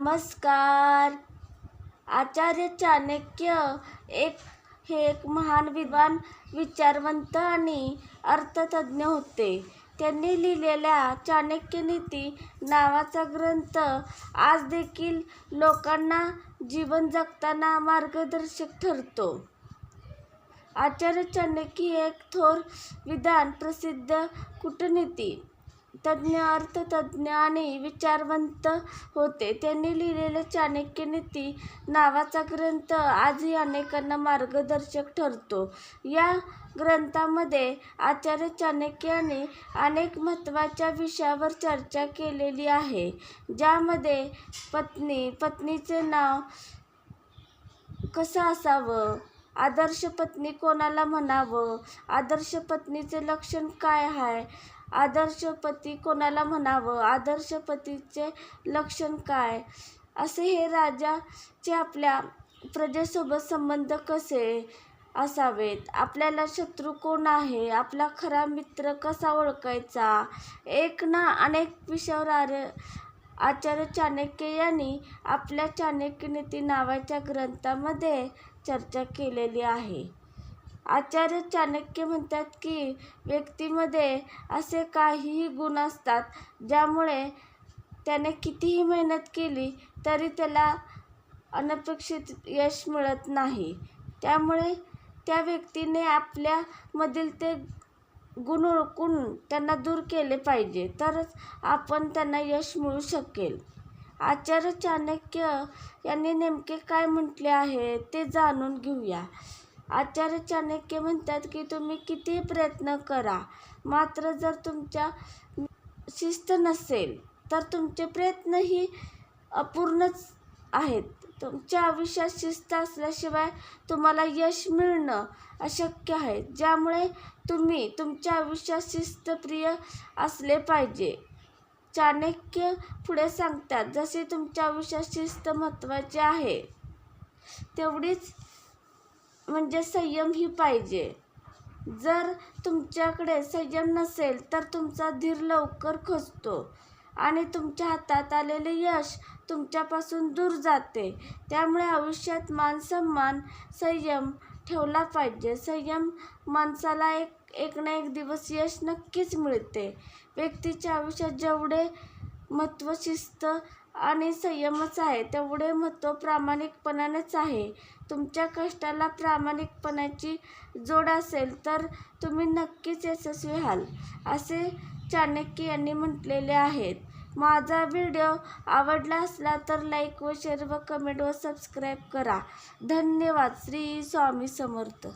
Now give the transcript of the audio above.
नमस्कार. आचार्य चाणक्य एक हे एक महान विद्वान विचारवंत आणि अर्थतज्ज्ञ होते. त्यांनी लिहिलेल्या चाणक्यनीती नावाचा ग्रंथ आज देखील लोकांना जीवन जगताना मार्गदर्शक ठरतो. आचार्य चाणक्य हे एक थोर विधान प्रसिद्ध कूटनीती तज्ज्ञ अर्थतज्ज्ञ आणि विचारवंत होते. त्यांनी लिहिलेला चाणक्यनीती नावाचा ग्रंथ आजही अनेकांना मार्गदर्शक ठरतो. या ग्रंथामध्ये आचार्य चाणक्याने अनेक महत्त्वाच्या विषयावर चर्चा केलेली आहे ज्यामध्ये पत्नी पत्नीचे नाव कसं असावं आदर्श पत्नी कोणाला म्हणावं आदर्श पत्नीचे लक्षण काय आहे आदर्श पती कोणाला म्हणावं? आदर्श पतीचे लक्षण काय? असे हे राजाचे आपल्या प्रजेसोबत संबंध कसे असावेत? आपल्याला शत्रू कोण आहे? आपला खरा मित्र कसा ओळखायचा? एक ना अनेक विषयावर आर्य आचार्य चाणक्य यांनी आपल्या चाणक्यनीती नावाच्या ग्रंथामध्ये चर्चा केलेली आहे. आचार्य चाणक्य म्हणतात की व्यक्तीमध्ये असे काहीही गुण असतात ज्यामुळे त्याने कितीही मेहनत केली तरी त्याला अनपेक्षित यश मिळत नाही. त्यामुळे त्या व्यक्तीने आपल्यामधील ते गुण ओळखून त्यांना दूर केले पाहिजे तरच आपण त्यांना यश मिळू शकेल. आचार्य चाणक्य यांनी नेमके काय म्हटले आहे ते जाणून घेऊया. आचार्य चाणक्य म्हणतात की तुम्ही कितीही प्रयत्न करा. मात्र जर तुमच्या शिस्त नसेल तर तुमचे प्रयत्नही अपूर्णच आहेत. तुमच्या आयुष्यात शिस्त असल्याशिवाय तुम्हाला यश मिळणं अशक्य आहे. ज्यामुळे तुम्ही तुमच्या आयुष्यात शिस्तप्रिय असले पाहिजे. चाणक्य पुढे सांगतात जसे तुमच्या आयुष्यात शिस्त महत्त्वाची आहे तेवढीच म्हणजे संयम ही पाहिजे. जर तुमच्याकडे संयम नसेल तर तुमचा धीर लवकर खचतो आणि तुमच्या हातात आलेले यश तुमच्यापासून दूर जाते. त्यामुळे आयुष्यात मानसन्मान संयम ठेवला पाहिजे. संयम माणसाला एक एक ना एक दिवस यश नक्कीच मिळते. व्यक्तीच्या आयुष्यात जेवढे महत्त्व शिस्त आणि संयमच आहे. तेवढे महत्त्व प्रामाणिकपणानेच आहे. तुमच्या कष्टाला प्रामाणिकपणाची जोड असेल तर तुम्ही नक्कीच यशस्वी व्हाल असे चाणक्य यांनी म्हटलेले आहेत माझा व्हिडिओ आवडला असला तर लाईक व शेअर व कमेंट व सबस्क्राईब करा. धन्यवाद. श्री स्वामी समर्थ.